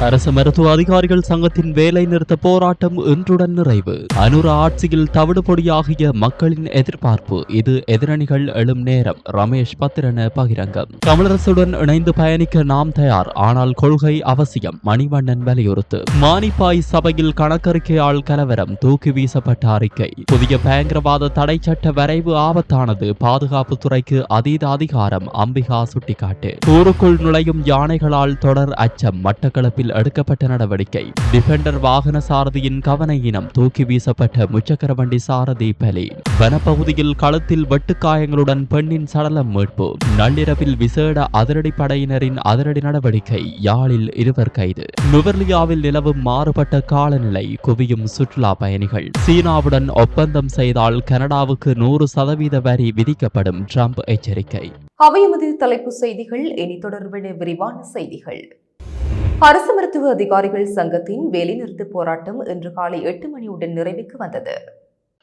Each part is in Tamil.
அரசு மருத்துவ அதிகாரிகள் சங்கத்தின் வேலை நிறுத்த போராட்டம் இன்றுடன் நிறைவு. அனுர ஆட்சியில் தவிடுபொடியாகிய மக்களின் எதிர்பார்ப்பு. இது எதிரணிகள் எழும் நேரம். ரமேஷ் பத்திரன பகிரங்கம். தமிழரசுடன் இணைந்து பயணிக்க நாம் தயார். ஆனால் கொள்கை அவசியம். மணிவண்ணன் வலியுறுத்து. மானிப்பாய் சபையில் கணக்கறிக்கையால் கலவரம். தூக்கி வீசப்பட்ட அறிக்கை. புதிய பயங்கரவாத தடை சட்ட வரைவு ஆபத்தானது. பாதுகாப்பு துறைக்கு அதீத அதிகாரம். அம்பிகா சுட்டிக்காட்டு. ஊருக்குள் நுழையும் யானைகளால் தொடர் அச்சம். மட்டக்களப்பில் எடுக்கப்பட்ட நடவடிக்கை. டிஃபெண்டர் வாகன சாரதியின் கவனையினம் தூக்கி வீசப்பட்ட முச்சக்கர வண்டி சாரதி பலி. வனப்பகுதியில் களத்தில் வெட்டுக்காயங்களுடன் பெண்ணின் சடலம் மீட்பு. நள்ளிரவில் விசேட அதிரடி படையினரின் அதிரடி நடவடிக்கை யாழில் இருவர் கைது. நுவர்லியாவில் நிலவும் மாறுபட்ட காலநிலை குவியும் சுற்றுலா பயணிகள். சீனாவுடன் ஒப்பந்தம் செய்தால் கனடாவுக்கு நூறு சதவீத வரி விதிக்கப்படும் ட்ரம்ப் எச்சரிக்கை. அவையமது தலைப்புச் செய்திகள். இனி தொடர்பான விரிவான செய்திகள். அரசு மருத்துவ அதிகாரிகள் சங்கத்தின் வேலைநிறுத்த போராட்டம் இன்று காலை எட்டு மணியுடன் நிறைவுக்கு வந்தது.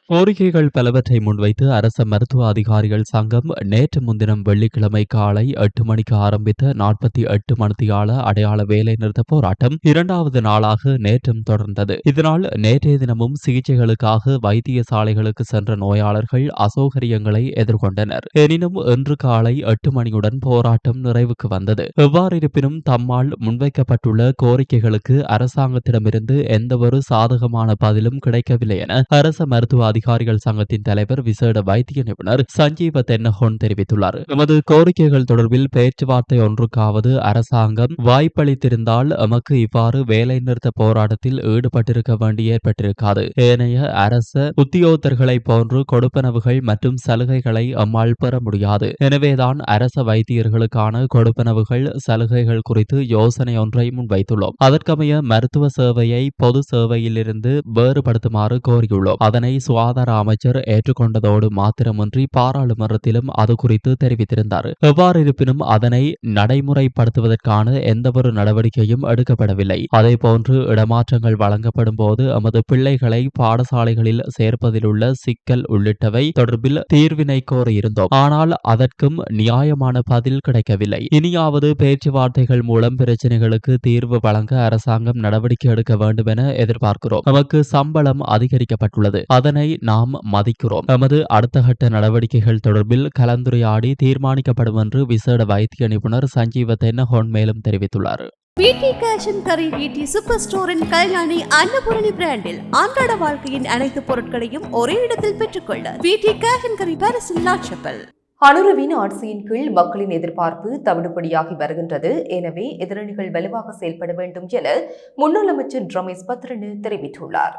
கோரிக்கைகள் பலவற்றை முன்வைத்து அரச மருத்துவ அதிகாரிகள் சங்கம் நேற்று முன்தினம் வெள்ளிக்கிழமை காலை எட்டு மணிக்கு ஆரம்பித்த நாற்பத்தி எட்டு மணித்தியால அடையாள வேலை நிறுத்த போராட்டம் இரண்டாவது நாளாக நேற்றும் தொடர்ந்தது. இதனால் நேற்றைய தினமும் சிகிச்சைகளுக்காக வைத்தியசாலைகளுக்கு சென்ற நோயாளர்கள் அசௌகரியங்களை எதிர்கொண்டனர். எனினும் இன்று காலை எட்டு மணியுடன் போராட்டம் நிறைவுக்கு வந்தது. எவ்வாறிருப்பினும் தம்மால் முன்வைக்கப்பட்டுள்ள கோரிக்கைகளுக்கு அரசாங்கத்திடமிருந்து எந்தவொரு சாதகமான பதிலும் கிடைக்கவில்லை என அரச மருத்துவ அதிகாரிகள் சங்கத்தின் தலைவர் விசேட வைத்திய நிபுணர் சஞ்சீவ தென்னஹோன் தெரிவித்துள்ளார். எமது கோரிக்கைகள் தொடர்பில் பேச்சுவார்த்தை ஒன்றுக்காவது அரசாங்கம் வாய்ப்பளித்திருந்தால் எமக்கு இவ்வாறு வேலை நிறுத்த போராட்டத்தில் ஈடுபட்டிருக்க வேண்டி ஏற்பட்டிருக்காது. ஏனைய அரச உத்தியோகத்தர்களை போன்று கொடுப்பனவுகள் மற்றும் சலுகைகளை அம்மால் பெற முடியாது. எனவேதான் அரச வைத்தியர்களுக்கான கொடுப்பனவுகள் சலுகைகள் குறித்து யோசனை ஒன்றை முன்வைத்துள்ளோம். அதற்கமைய மருத்துவ சேவையை பொது சேவையிலிருந்து வேறுபடுத்துமாறு கோரியுள்ளோம். அதனை சுகாதார அமைச்சர் ஏற்றுக்கொண்டதோடு மாத்திரமின்றி பாராளுமன்றத்திலும் அது குறித்து தெரிவித்திருந்தார். எவ்வாறு இருப்பினும் அதனை நடைமுறைப்படுத்துவதற்கான எந்தவொரு நடவடிக்கையும் எடுக்கப்படவில்லை. அதேபோன்று இடமாற்றங்கள் வழங்கப்படும் போது எமது பிள்ளைகளை பாடசாலைகளில் சேர்ப்பதிலுள்ள சிக்கல் உள்ளிட்டவை தொடர்பில் தீர்வினை கோரியிருந்தோம். ஆனால் அதற்கும் நியாயமான பதில் கிடைக்கவில்லை. இனியாவது பேச்சுவார்த்தைகள் மூலம் பிரச்சனைகளுக்கு தீர்வு வழங்க அரசாங்கம் நடவடிக்கை எடுக்க வேண்டும் என எதிர்பார்க்கிறோம். நமக்கு சம்பளம் அதிகரிக்கப்பட்டுள்ளது. அதனை நாம் மதிக்கிறோம். எமது அடுத்த கட்ட நடவடிக்கைகள் தொடர்பில் கலந்துரையாடி தீர்மானிக்கப்படும் என்று விசேட வைத்திய நிபுணர் சஞ்சீவ தென்னஹோன் மேலும் தெரிவித்துள்ளார். பிடி கேஷ் அண்ட் கரி பிடி சூப்பர் ஸ்டோரின் கல்யாணி அன்னபூரணி பிராண்டில் அன்றாட வாழ்க்கையின் அனைத்து பொருட்களையும் ஒரே இடத்தில் பெற்றுக்கொள்ள பிடி கேஷ் அண்ட் கரி பாரிஸில் லாட்சப்பல் அனுரவின் ஆட்சியின் கீழ் மக்களின் எதிர்பார்ப்பு தவிடுபடியாகி வருகின்றது. எனவே எதிரணிகள் வலுவாக செயல்பட வேண்டும் என முன்னாள் அமைச்சர் ரமேஷ் பத்ரனு தெரிவித்துள்ளார்.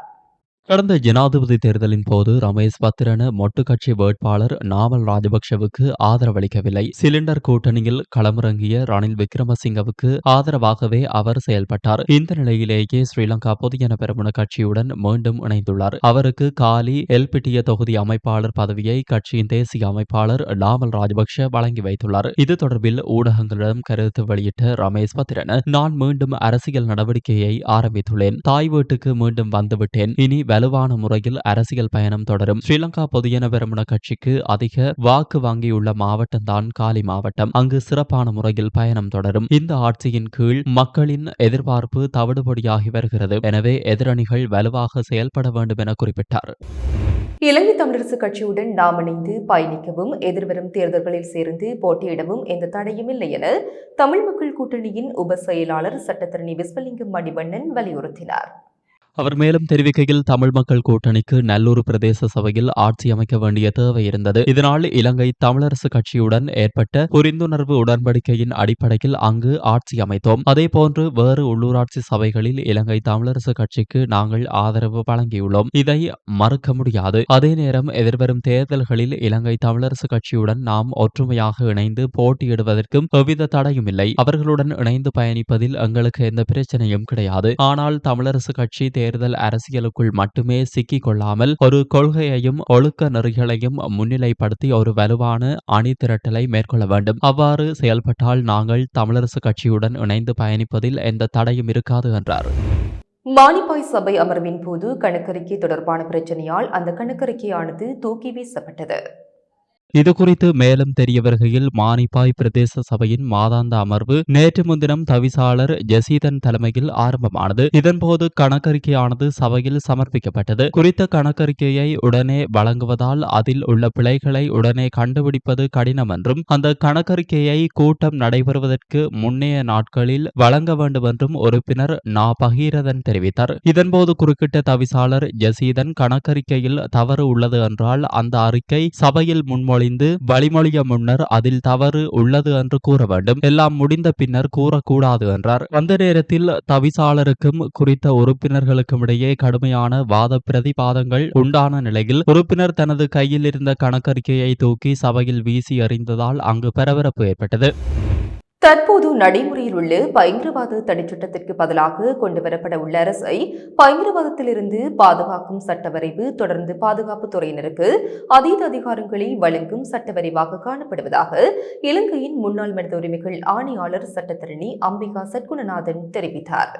கடந்த ஜனாதிபதி தேர்தலின் போது ரமேஷ் பத்திரன மொட்டு கட்சி வேட்பாளர் நாமல் ராஜபக்ஷவுக்கு ஆதரவளிக்கவில்லை. சிலிண்டர் கூட்டணியில் களமிறங்கிய ரணில் விக்ரமசிங்கவுக்கு ஆதரவாகவே அவர் செயல்பட்டார். இந்த நிலையிலேயே ஸ்ரீலங்கா பொதுஜன பெரமுன கட்சியுடன் மீண்டும் இணைந்துள்ளார். அவருக்கு காலி எல்பிட்டிய தொகுதி அமைப்பாளர் பதவியை கட்சியின் தேசிய அமைப்பாளர் நாமல் ராஜபக்ஷ வழங்கி வைத்துள்ளார். இது தொடர்பில் ஊடகங்களிடம் கருத்து வெளியிட்ட ரமேஷ் பத்திரன நான் மீண்டும் அரசியல் நடவடிக்கையை ஆரம்பித்துள்ளேன். தாய் வீட்டுக்கு மீண்டும் வந்துவிட்டேன். இனி வலுவான முறையில் அரசியல் பயணம் தொடரும். ஸ்ரீலங்கா பொதுஜன பெரமுன கட்சிக்கு அதிக வாக்கு வாங்கியுள்ள மாவட்டம்தான் காலி மாவட்டம். அங்கு சிறப்பான முறையில் பயணம் தொடரும். இந்த ஆட்சியின் கீழ் மக்களின் எதிர்பார்ப்பு தவிடுபொடியாகி வருகிறது. எனவே எதிரணிகள் வலுவாக செயல்பட வேண்டும் என குறிப்பிட்டார். இலங்கை தமிழரசு கட்சியுடன் நாம் இணைந்து பயணிக்கவும் எதிர்வரும் தேர்தல்களில் சேர்ந்து போட்டியிடவும் எந்த தடையும் இல்லை என தமிழ் மக்கள் கூட்டணியின் உப செயலாளர் சட்டத்தரணி விஸ்வலிங்கம் மணிவண்ணன் வலியுறுத்தினார். அவர் மேலும் தெரிவிக்கையில் தமிழ் மக்கள் கூட்டணிக்கு நல்லூர் பிரதேச சபையில் ஆட்சி அமைக்க வேண்டிய தேவை இருந்தது. இதனால் இலங்கை தமிழரசு கட்சியுடன் ஏற்பட்ட புரிந்துணர்வு உடன்படிக்கையின் அடிப்படையில் அங்கு ஆட்சி அமைத்தோம். அதேபோன்று வேறு உள்ளூராட்சி சபைகளில் இலங்கை தமிழரசு கட்சிக்கு நாங்கள் ஆதரவு வழங்கியுள்ளோம். இதை மறுக்க முடியாது. அதே நேரம் எதிர்வரும் தேர்தல்களில் இலங்கை தமிழரசு கட்சியுடன் நாம் ஒற்றுமையாக இணைந்து போட்டியிடுவதற்கும் எவ்வித தடையும் இல்லை. அவர்களுடன் இணைந்து பயணிப்பதில் எங்களுக்கு எந்த பிரச்சனையும் கிடையாது. ஆனால் தமிழரசு கட்சி தேர்தல் தேர்தல் அரசியலுக்குள் மட்டுமே சிக்கிக் கொள்ளாமல் ஒரு கொள்கையையும் ஒழுக்க நெறிகளையும் முன்னிலைப்படுத்தி ஒரு வலுவான அணி திரட்டலை மேற்கொள்ள வேண்டும். அவ்வாறு செயல்பட்டால் நாங்கள் தமிழரசு கட்சியுடன் இணைந்து பயணிப்பதில் எந்த தடையும் இருக்காது என்றார். மானிப்பாய் சபை அமர்வின் போது கணக்கறிக்கை தொடர்பான பிரச்சனையால் அந்த கணக்கறிக்கையானது தூக்கி வீசப்பட்டது. இது குறித்து மேலும் தெரிய வருகையில் மானிப்பாய் பிரதேச சபையின் மாதாந்த அமர்வு நேற்று முன்தினம் தவிசாளர் ஜசீதன் தலைமையில் ஆரம்பமானது. இதன்போது கணக்கறிக்கையானது சபையில் சமர்ப்பிக்கப்பட்டது. குறித்த கணக்கறிக்கையை உடனே வழங்குவதால் அதில் உள்ள பிழைகளை உடனே கண்டுபிடிப்பது கடினம் என்றும் அந்த கணக்கறிக்கையை கூட்டம் நடைபெறுவதற்கு முன்னைய நாட்களில் வழங்க வேண்டும் என்றும் உறுப்பினர் நா. பகீரதன் தெரிவித்தார். இதன்போது குறுக்கிட்ட தவிசாளர் ஜசீதன் கணக்கறிக்கையில் தவறு உள்ளது என்றால் அந்த அறிக்கை சபையில் முன்மொழிந்து வழிமொழிய முன்னர் அதில் தவறு உள்ளது என்று கூற வேண்டும். எல்லாம் முடிந்த பின்னர் கூறக்கூடாது என்றார். அந்த நேரத்தில் தவிசாளருக்கும் குறித்த உறுப்பினர்களுக்கும் இடையே கடுமையான வாத பிரதிபாதங்கள் உண்டான நிலையில் உறுப்பினர் தனது கையில் இருந்த கணக்கறிக்கையை தூக்கி சபையில் வீசி எறிந்ததால் அங்கு பரபரப்பு ஏற்பட்டது. தற்போது நடைமுறையில் உள்ள பயங்கரவாத தடைச்சட்டத்திற்கு பதிலாக கொண்டுவரப்பட உள்ள அரசை பயங்கரவாதத்திலிருந்து பாதுகாக்கும் சட்டவரைவு தொடர்ந்து பாதுகாப்பு துறையினருக்கு அதீத அதிகாரங்களை வழங்கும் சட்டவரைவாக காணப்படுவதாக இலங்கையின் முன்னாள் மனித உரிமைகள் ஆணையாளர் சட்டத்தரணி அம்பிகா சட்குணநாதன் தெரிவித்தார்.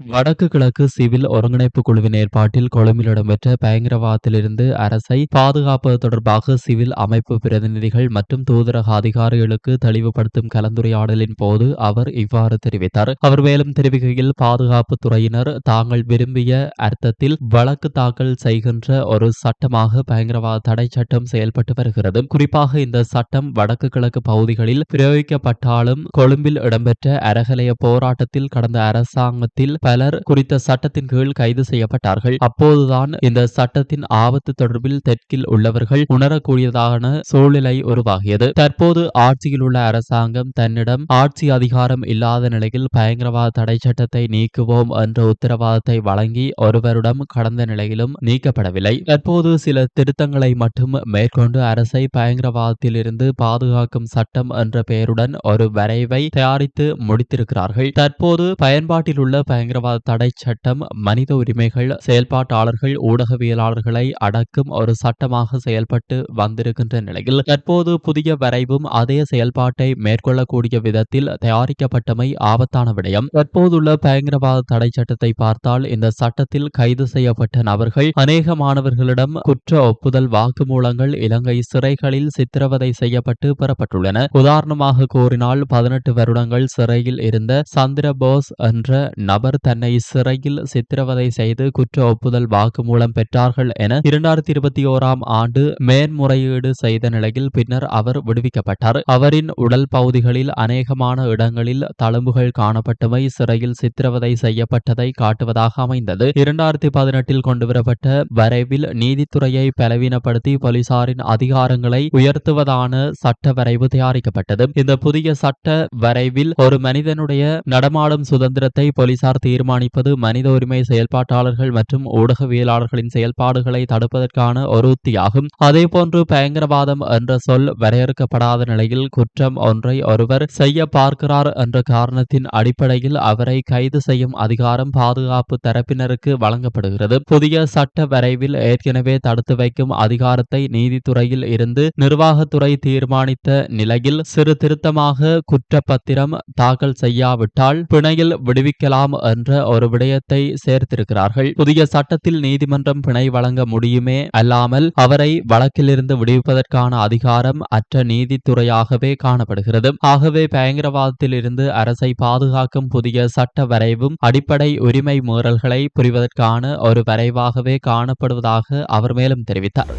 வடக்கு கிழக்கு சிவில் ஒருங்கிணைப்பு குழுவின் ஏற்பாட்டில் கொழும்பில் இடம்பெற்ற பயங்கரவாதத்திலிருந்து அரசை பாதுகாப்பது தொடர்பாக சிவில் அமைப்பு பிரதிநிதிகள் மற்றும் தூதரக அதிகாரிகளுக்கு தெளிவுபடுத்தும் கலந்துரையாடலின் போது அவர் இவ்வாறு தெரிவித்தார். அவர் மேலும் தெரிவிக்கையில் பாதுகாப்பு துறையினர் தாங்கள் விரும்பிய அர்த்தத்தில் வழக்கு தாக்கல் செய்கின்ற ஒரு சட்டமாக பயங்கரவாத தடை சட்டம் செயல்பட்டு வருகிறது. குறிப்பாக இந்த சட்டம் வடக்கு கிழக்கு பகுதிகளில் பிரயோகிக்கப்பட்டாலும் கொழும்பில் இடம்பெற்ற அரகலைய போராட்டத்தில் கடந்த அரசாங்கத்தில் பலர் குறித்த சட்டத்தின் கீழ் கைது செய்யப்பட்டார்கள். அப்போதுதான் இந்த சட்டத்தின் ஆபத்து தொடர்பில் தெற்கில் உள்ளவர்கள் உணரக்கூடியதான சூழ்நிலை உருவாகியது. தற்போது ஆட்சியில் உள்ள அரசாங்கம் தன்னிடம் ஆட்சி அதிகாரம் இல்லாத நிலையில் பயங்கரவாத தடை சட்டத்தை நீக்குவோம் என்ற உத்தரவாதத்தை வழங்கி ஒருவரிடம் கடந்த நிலையிலும் நீக்கப்படவில்லை. தற்போது சில திருத்தங்களை மட்டும் மேற்கொண்டு அரசை பயங்கரவாதத்திலிருந்து பாதுகாக்கும் சட்டம் என்ற பெயருடன் ஒரு வரைவை தயாரித்து முடித்திருக்கிறார்கள். தற்போது பயன்பாட்டில் உள்ள பயங்கர பயங்கரவாத தடை சட்டம் மனித உரிமைகள் செயல்பாட்டாளர்கள் ஊடகவியலாளர்களை அடக்கும் ஒரு சட்டமாக செயல்பட்டு வந்திருக்கின்ற நிலையில் தற்போது புதிய வரைவும் அதே செயல்பாட்டை மேற்கொள்ளக்கூடிய விதத்தில் தயாரிக்கப்பட்டமை ஆபத்தான விடயம். தற்போதுள்ள பயங்கரவாத தடை சட்டத்தை பார்த்தால் இந்த சட்டத்தில் கைது செய்யப்பட்ட நபர்கள் அநேக மாணவர்களிடம் குற்ற ஒப்புதல் வாக்குமூலங்கள் இலங்கை சிறைகளில் சித்திரவதை செய்யப்பட்டு பெறப்பட்டுள்ளன. உதாரணமாக கூறினால் பதினெட்டு வருடங்கள் சிறையில் இருந்த சந்திரபோஸ் என்ற நபர் தன்னை சிறையில் சித்திரவதை செய்து குற்ற ஒப்புதல் வாக்குமூலம் பெற்றார்கள் என இரண்டாயிரத்தி இருபத்தி ஓராம் ஆண்டு மேன்முறையீடு செய்த நிலையில் பின்னர் அவர் விடுவிக்கப்பட்டார். அவரின் உடல் பகுதிகளில் அநேகமான இடங்களில் தழும்புகள் காணப்பட்டமை சிறையில் சித்திரவதை செய்யப்பட்டதை காட்டுவதாக அமைந்தது. இரண்டாயிரத்தி பதினெட்டில் கொண்டுவரப்பட்ட வரைவில் நீதித்துறையை பலவீனப்படுத்தி போலீசாரின் அதிகாரங்களை உயர்த்துவதான சட்ட வரைவு தயாரிக்கப்பட்டது. இந்த புதிய சட்ட வரைவில் ஒரு மனிதனுடைய நடமாடும் சுதந்திரத்தை போலீசார் தீர்மானிப்பது மனித உரிமை செயல்பாட்டாளர்கள் மற்றும் ஊடகவியலாளர்களின் செயல்பாடுகளை தடுப்பதற்கான ஒரு உத்தியாகும். அதேபோன்று பயங்கரவாதம் என்ற சொல் வரையறுக்கப்படாத நிலையில் குற்றம் ஒன்றை ஒருவர் செய்ய பார்க்கிறார் என்ற காரணத்தின் அடிப்படையில் அவரை கைது செய்யும் அதிகாரம் பாதுகாப்பு தரப்பினருக்கு வழங்கப்படுகிறது. புதிய சட்ட வரைவில் ஏற்கனவே தடுத்து வைக்கும் அதிகாரத்தை நீதித்துறையில் இருந்து நிர்வாகத்துறை தீர்மானித்த நிலையில் சிறு திருத்தமாக குற்றப்பத்திரம் தாக்கல் செய்யாவிட்டால் பிணையில் விடுவிக்கலாம் என்ற ஒரு விடயத்தை சேர்த்திருக்கிறார்கள். புதிய சட்டத்தில் நீதிமன்றம் பிணை வழங்க முடியுமே அல்லாமல் அவரை வழக்கிலிருந்து விடுவிப்பதற்கான அதிகாரம் அற்ற நீதித்துறையாகவே காணப்படுகிறது. ஆகவே பயங்கரவாதத்தில் இருந்து அரசை பாதுகாக்கும் புதிய சட்ட வரைவும் அடிப்படை உரிமை மீறல்களை புரிவதற்கான ஒரு வரைவாகவே காணப்படுவதாக அவர் மேலும் தெரிவித்தார்.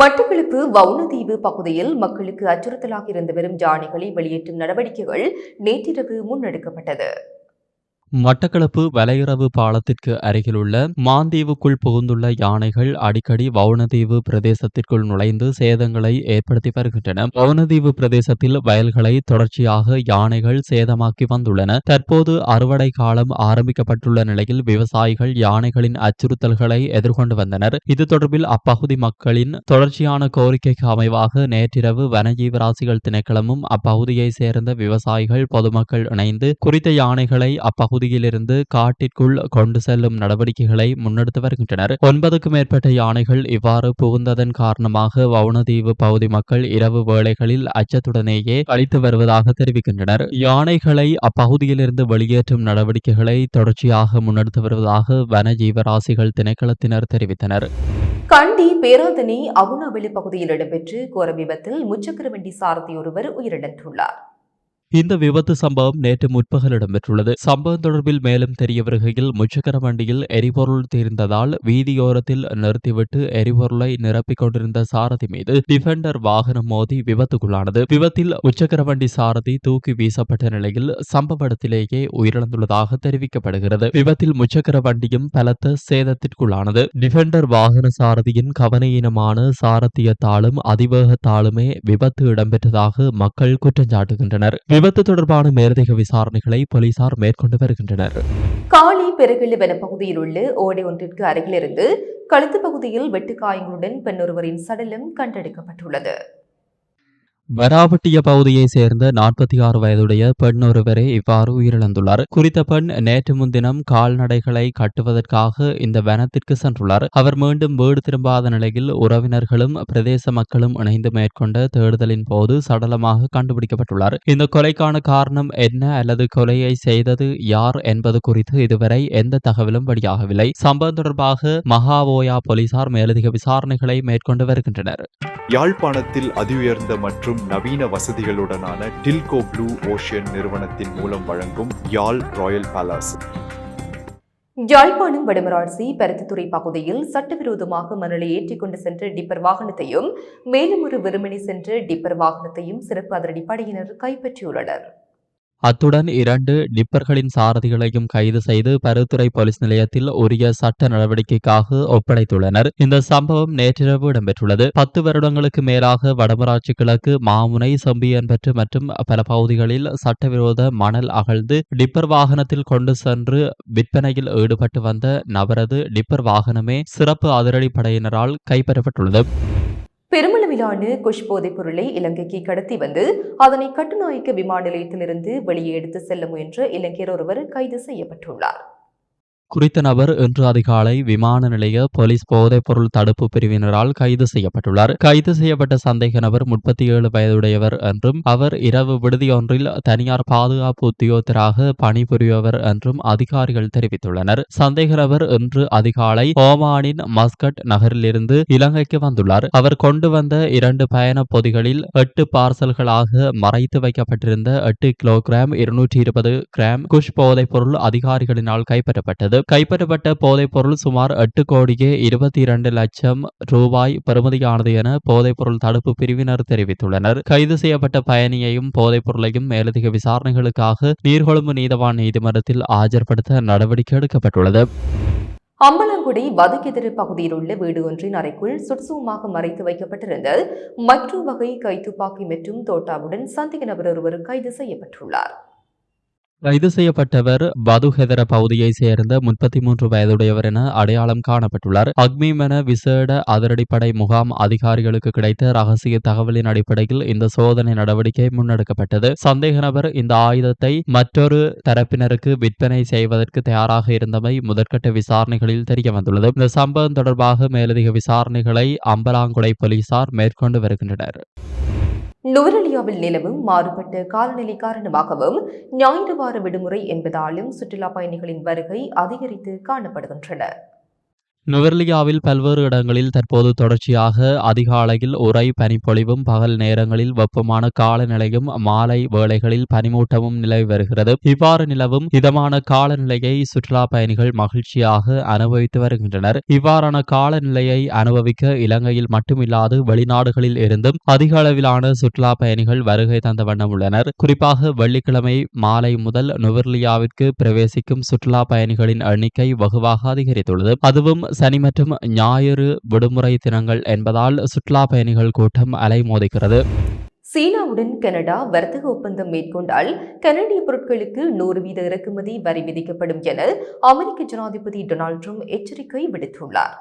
மட்டக்களப்பு வவுனதீவு பகுதியில் மக்களுக்கு அச்சுறுத்தலாக இருந்து வரும் யானைகளை வெளியேற்றும் நடவடிக்கைகள் நேற்றிரவு முன்னெடுக்கப்பட்டது. மட்டக்களப்பு வலையுறவு பாலத்திற்கு அருகிலுள்ள மாந்தீவுக்குள் புகுந்துள்ள யானைகள் அடிக்கடி வவுனதீவு பிரதேசத்திற்குள் நுழைந்து சேதங்களை ஏற்படுத்தி வருகின்றன. வவுனதீவு பிரதேசத்தில் வயல்களை தொடர்ச்சியாக யானைகள் சேதமாக்கி வந்துள்ளன. தற்போது அறுவடை காலம் ஆரம்பிக்கப்பட்டுள்ள நிலையில் விவசாயிகள் யானைகளின் அச்சுறுத்தல்களை எதிர்கொண்டு வந்தனர். இது தொடர்பில் அப்பகுதி மக்களின் தொடர்ச்சியான கோரிக்கைக்கு அமைவாக நேற்றிரவு வனஜீவராசிகள் திணைக்களமும் அப்பகுதியை சேர்ந்த விவசாயிகள் பொதுமக்கள் இணைந்து குறித்த யானைகளை அப்பகுதி பகுதியிலிருந்து காட்டிற்குள் கொண்டு செல்லும் நடவடிக்கைகளை முன்னெடுத்து வருகின்றனர். ஒன்பதுக்கும் மேற்பட்ட யானைகள் இவ்வாறு புகுந்ததன் காரணமாக வவுணதீவு பகுதி மக்கள் இரவு வேளைகளில் அச்சத்துடனேயே கழித்து வருவதாக தெரிவிக்கின்றனர். யானைகளை அப்பகுதியிலிருந்து வெளியேற்றும் நடவடிக்கைகளை தொடர்ச்சியாக முன்னெடுத்து வருவதாக வன ஜீவராசிகள் திணைக்களத்தினர் தெரிவித்தனர். கண்டி பேராதனை அவுணாவெளி பகுதியில் இடம்பெற்று கோர விபத்தில் முச்சக்கர வண்டி சாரதி ஒருவர் உயிரிழந்துள்ளார். இந்த விபத்து சம்பவம் நேற்று முற்பகல் இடம்பெற்றுள்ளது சம்பவம் தொடர்பில் மேலும் தெரிய வருகையில் முச்சக்கர வண்டியில் எரிபொருள் தீர்ந்ததால் வீதியோரத்தில் நிறுத்திவிட்டு எரிபொருளை நிரப்பிக் கொண்டிருந்த சாரதி மீது டிஃபெண்டர் வாகனம் மோதி விபத்துக்குள்ளானது. விபத்தில் முச்சக்கர வண்டி சாரதி தூக்கி வீசப்பட்ட நிலையில் சம்பவ இடத்திலேயே உயிரிழந்துள்ளதாக தெரிவிக்கப்படுகிறது. விபத்தில் முச்சக்கர வண்டியும் பலத்த சேதத்திற்குள்ளானது. டிஃபெண்டர் வாகன சாரதியின் கவனயீனமான சாரத்தியத்தாலும் அதிவேகத்தாலுமே விபத்து இடம்பெற்றதாக மக்கள் குற்றம் சாட்டுகின்றனர் விபத்து தொடர்பான மேலதிக விசாரணைகளை போலீசார் மேற்கொண்டு வருகின்றனர். காளி பெருகிழு வனப்பகுதியில் உள்ள ஓடை ஒன்றிற்கு அருகிலிருந்து கழுத்து பகுதியில் வெட்டுக்காயங்களுடன் பெண்ணொருவரின் சடலம் கண்டெடுக்கப்பட்டுள்ளது. வராவட்டிய பகுதியைச் சேர்ந்த நாற்பத்தி ஆறு வயதுடைய பெண் ஒருவரே இவ்வாறு உயிரிழந்துள்ளார். குறித்த பெண் நேற்று முன்தினம் கால்நடைகளை கட்டுவதற்காக இந்த வனத்திற்கு சென்றுள்ளார். அவர் மீண்டும் வீடு திரும்பாத நிலையில் உறவினர்களும் பிரதேச மக்களும் இணைந்து மேற்கொண்ட தேடுதலின் போது சடலமாக கண்டுபிடிக்கப்பட்டுள்ளார். இந்த கொலைக்கான காரணம் என்ன அல்லது கொலையை செய்தது யார் என்பது குறித்து இதுவரை எந்த தகவலும் வெளியாகவில்லை. சம்பவம் தொடர்பாக மகாவோயா போலீசார் மேலதிக விசாரணைகளை மேற்கொண்டு வருகின்றனர். யாழ்ப்பாணத்தில் அதிஉயர்ந்த மற்றும் நவீன வசதிகளுடனான டில்கோ ப்ளூ ஓஷியன் நிறுவனத்தின் மூலம் வழங்கும் யாழ் ராயல் பேலஸ். யாழ்ப்பாணம் வடமராட்சி பருத்தித்துறை பகுதியில் சட்டவிரோதமாக மணலை ஏற்றிக் கொண்டு சென்ற டிப்பர் வாகனத்தையும் மேலும் ஒரு வெறுமனே சென்ற டிப்பர் வாகனத்தையும் சிறப்பு அதிரடிப்படையினர் கைப்பற்றியுள்ளனர். அத்துடன் இரண்டு டிப்பர்களின் சாரதிகளையும் கைது செய்து பருத்துறை போலீஸ் நிலையத்தில் உரிய சட்ட நடவடிக்கைக்காக ஒப்படைத்துள்ளனர். இந்த சம்பவம் நேற்றிரவு இடம்பெற்றுள்ளது. பத்து வருடங்களுக்கு மேலாக வடமராட்சி கிழக்கு மாமுனை செம்பியன்பற்று மற்றும் பல பகுதிகளில் சட்டவிரோத மணல் அகழ்ந்து டிப்பர் வாகனத்தில் கொண்டு சென்று விற்பனையில் ஈடுபட்டு வந்த நபரது டிப்பர் வாகனமே சிறப்பு அதிரடிப்படையினரால் கைப்பற்றப்பட்டுள்ளது. பெருமளவிலான குஷ் போதைப் பொருளை இலங்கைக்கு கடத்தி வந்து அதனை கட்டுநாயக்க விமான நிலையத்திலிருந்து வெளியே எடுத்து செல்ல முயன்ற இளைஞர் ஒருவர் கைது செய்யப்பட்டுள்ளார். குறித்த நபர் இன்று அதிகாலை விமான நிலைய போலீஸ் போதைப் பொருள் தடுப்பு பிரிவினரால் கைது செய்யப்பட்டுள்ளார். கைது செய்யப்பட்ட சந்தேக நபர் முப்பத்தி ஏழு வயதுடையவர் என்றும் அவர் இரவு விடுதியொன்றில் தனியார் பாதுகாப்பு உத்தியோகத்தராக பணிபுரியவர் என்றும் அதிகாரிகள் தெரிவித்துள்ளனர். சந்தேக நபர் இன்று அதிகாலை ஓமானின் மஸ்கட் நகரிலிருந்து இலங்கைக்கு வந்துள்ளார். அவர் கொண்டு வந்த இரண்டு பயண பொதிகளில் எட்டு பார்சல்களாக மறைத்து வைக்கப்பட்டிருந்த எட்டு கிலோகிராம் இருநூற்றி இருபது கிராம் குஷ் போதைப் பொருள் அதிகாரிகளினால் கைப்பற்றப்பட்டது. கைப்பற்றப்பட்ட போதைப்பொருள் சுமார் எட்டு கோடியே இருபத்தி இரண்டு லட்சம் ரூபாய் பெறுமதியானது என போதைப்பொருள் தடுப்பு பிரிவினர் தெரிவித்துள்ளனர். கைது செய்யப்பட்ட பயணியையும் போதைப்பொருளையும் மேலதிக விசாரணைகளுக்காக நீர்கொழும்பு நீதவான் நீதிமன்றத்தில் ஆஜர்படுத்த நடவடிக்கை எடுக்கப்பட்டுள்ளது. அம்பலங்குடி வதுக்கெதிர் பகுதியில் உள்ள வீடு ஒன்றின் அறைக்குள் சுட்சுமாக மறைத்து வைக்கப்பட்டிருந்த மற்றொரு வகை கைத்துப்பாக்கி மற்றும் தோட்டாவுடன் சந்தேக நபர் ஒருவர் கைது செய்யப்பட்டுள்ளார். கைது செய்யப்பட்டவர் பதுஹெதர பகுதியைச் சேர்ந்த முப்பத்தி மூன்று வயதுடையவர் என அடையாளம் காணப்பட்டுள்ளார். அக்மிமென விசேட அதிரடிப்படை முகாம் அதிகாரிகளுக்கு கிடைத்த ரகசிய தகவலின் அடிப்படையில் இந்த சோதனை நடவடிக்கை முன்னெடுக்கப்பட்டது. சந்தேக நபர் இந்த ஆயுதத்தை மற்றொரு தரப்பினருக்கு விற்பனை செய்வதற்கு தயாராக இருந்தமை முதற்கட்ட விசாரணைகளில் தெரிய வந்துள்ளது இந்த சம்பவம் தொடர்பாக மேலதிக விசாரணைகளை அம்பலாங்குடை போலீசார் மேற்கொண்டு வருகின்றனர். நுவரெலியாவில் நிலவும் மாறுபட்ட காலநிலை காரணமாகவும் ஞாயிறு வார விடுமுறை என்பதாலும் சுற்றுலா பயணிகளின் வருகை அதிகரித்து காணப்படுகின்றன. நுவர்லியாவில் பல்வேறு இடங்களில் தற்போது தொடர்ச்சியாக அதிகாலையில் உரை பனிப்பொழிவும் பகல் நேரங்களில் வெப்பமான காலநிலையும் மாலை வேளைகளில் பனிமூட்டமும் நிலவி வருகிறது. இவ்வாறு நிலவும் இதமான காலநிலையை சுற்றுலா பயணிகள் மகிழ்ச்சியாக அனுபவித்து வருகின்றனர். இவ்வாறான காலநிலையை அனுபவிக்க இலங்கையில் மட்டுமில்லாது வெளிநாடுகளில் இருந்தும் அதிக அளவிலான சுற்றுலா பயணிகள் வருகை தந்த வண்ணம் உள்ளனர். குறிப்பாக வெள்ளிக்கிழமை மாலை முதல் நுவர்லியாவிற்கு பிரவேசிக்கும் சுற்றுலா பயணிகளின் எண்ணிக்கை வெகுவாக அதிகரித்துள்ளது. அதுவும் சனி மற்றும் ஞாயிறு விடுமுறை தினங்கள் என்பதால் சுற்றுலா பயணிகள் கூட்டம் அலைமோதுகிறது சீனாவுடன் கனடா வர்த்தக ஒப்பந்தம் மேற்கொண்டால் கனடிய பொருட்களுக்கு நூறு வீத இறக்குமதி வரி விதிக்கப்படும் என அமெரிக்க ஜனாதிபதி டொனால்ட் ட்ரம்ப் எச்சரிக்கை விடுத்துள்ளார்.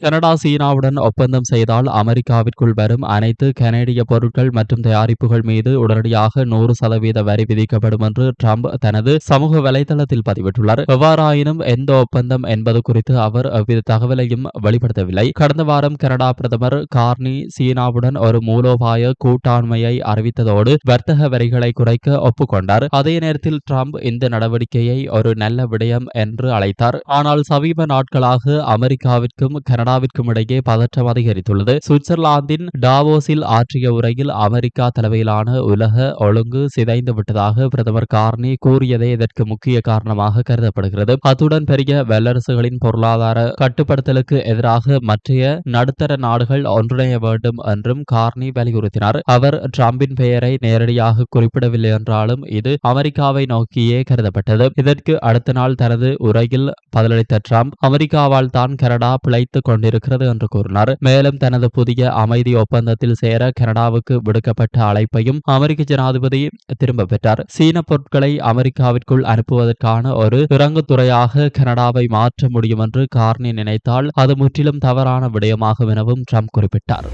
கனடா சீனாவுடன் ஒப்பந்தம் செய்தால் அமெரிக்காவிற்குள் வரும் அனைத்து கனேடிய பொருட்கள் மற்றும் தயாரிப்புகள் மீது உடனடியாக நூறு சதவீத வரி விதிக்கப்படும் என்று ட்ரம்ப் தனது சமூக வலைதளத்தில் பதிவிட்டுள்ளார். எவ்வாறாயினும் எந்த ஒப்பந்தம் என்பது குறித்து அவர் எவ்வித தகவலையும் வெளிப்படுத்தவில்லை. கடந்த வாரம் கனடா பிரதமர் கார்னி சீனாவுடன் ஒரு மூலோபாய கூட்டாண்மையை அறிவித்ததோடு வர்த்தக வரிகளை குறைக்க ஒப்புக்கொண்டார். அதே நேரத்தில் ட்ரம்ப் இந்த நடவடிக்கையை ஒரு நல்ல விடயம் என்று அழைத்தார். ஆனால் சமீப நாட்களாக அமெரிக்காவிற்கும் கனடா கனடாவிற்கும் இடையே பதற்றம் அதிகரித்துள்ளது. சுவிட்சர்லாந்தின் டாவோஸில் ஆற்றிய உரையில் அமெரிக்கா தலைமையிலான உலக ஒழுங்கு சிதைந்து விட்டதாக பிரதமர் கார்னி கூறியதே இதற்கு முக்கிய காரணமாக கருதப்படுகிறது. அத்துடன் பெரிய வல்லரசுகளின் பொருளாதார கட்டுப்படுத்தலுக்கு எதிராக மற்றைய நடுத்தர நாடுகள் ஒன்றிணைய வேண்டும் என்றும் கார்னி வலியுறுத்தினார். அவர் டிரம்பின் பெயரை நேரடியாக குறிப்பிடவில்லை என்றாலும் இது அமெரிக்காவை நோக்கியே கருதப்பட்டது. இதற்கு அடுத்த நாள் தனது உரையில் பதிலளித்த ட்ரம்ப் அமெரிக்காவால் தான் கனடா பிழைத்துக் கொண்டிருக்கிறது என்று கூறினார். மேலும் தனது புதிய அமைதி ஒப்பந்தத்தில் சேர கனடாவுக்கு விடுக்கப்பட்ட அழைப்பையும் அமெரிக்க ஜனாதிபதி திரும்ப பெற்றார். சீன பொருட்களை அமெரிக்காவிற்குள் அனுப்புவதற்கான ஒரு இறங்குத்துறையாக கனடாவை மாற்ற முடியும் என்று கார்னி நினைத்தால் அது முற்றிலும் தவறான விடயமாகும் எனவும் ட்ரம்ப் குறிப்பிட்டார்.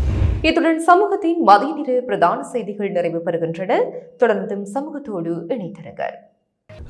இத்துடன் சமூகத்தின் மதிய நேர பிரதான செய்திகள் நிறைவு பெறுகின்றன. தொடர்ந்தும் சமூகத்தோடு இணைத்திருங்கள்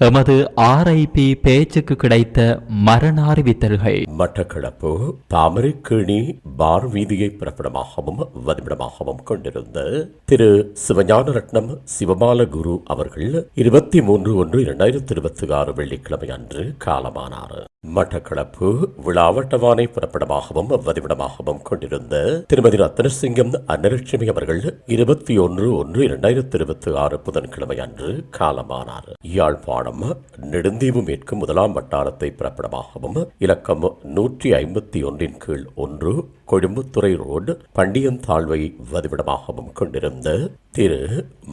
எமது ஆர்ஐபி பேச்சுக்கு கிடைத்த மரண அறிவித்தல்கள் மட்டக்களப்பு தாமரைக்கேணி பார் வீதியை பிறப்பிடமாகவும் வதிவிடமாகவும் கொண்டிருந்த திரு சிவஞான ரத்னம் சிவபால குரு அவர்கள் இருபத்தி மூன்று ஒன்று இரண்டாயிரத்தி இருபத்தி ஆறு வெள்ளிக்கிழமை அன்று காலமானார். மட்டக்களப்பு விழாவட்டவானை புறப்படமாகவும் வதிவிடமாகவும் கொண்டிருந்த திருமதி ரத்னசிங்கம் அன்னலட்சுமி அவர்கள் இருபத்தி ஒன்று ஒன்று இரண்டாயிரத்தி இருபத்தி ஆறு புதன்கிழமை அன்று காலமானார். யாழ்ப்பாணம் நெடுந்தீவு மேற்கு முதலாம் வட்டாரத்தை புறப்படமாகவும் இலக்கம் நூற்றி ஐம்பத்தி ஒன்றின் கீழ் ஒன்று கொழும்புத்துறை ரோடு பண்டியந்தாழ்வை வதிவிடமாகவும் கொண்டிருந்த திரு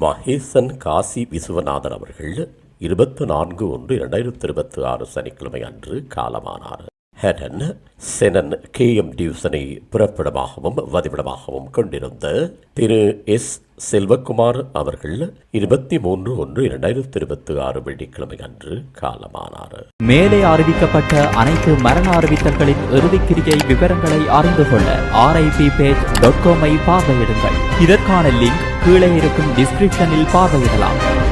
மகேசன் காசி விசுவநாதன் அவர்கள் இருபத்தி நான்கு ஒன்று இரண்டாயிரத்தி இருபத்தி ஆறு சனிக்கிழமை அன்று காலமானார். ஹெடன் செனன் கே எம் டியூசனை பிறப்பிடமாகவும் வதிவிடமாகவும் கொண்டிருந்த திரு எஸ் செல்வகுமார் அவர்கள் இருபத்தி மூன்று ஒன்று இரண்டாயிரத்தி இருபத்தி ஆறு வெள்ளிக்கிழமை அன்று காலமானார். மேலே அறிவிக்கப்பட்ட அனைத்து மரண அறிவித்தல்களின் இறுதிக்கிரியை விவரங்களை அறிந்து கொள்ள ஆர்ஐபி பேஜ் டாட் காமை பார்வையிடுங்கள். இதற்கான லிங்க் கீழே இருக்கும் டிஸ்கிரிப்ஷனில் பார்வையிடலாம்.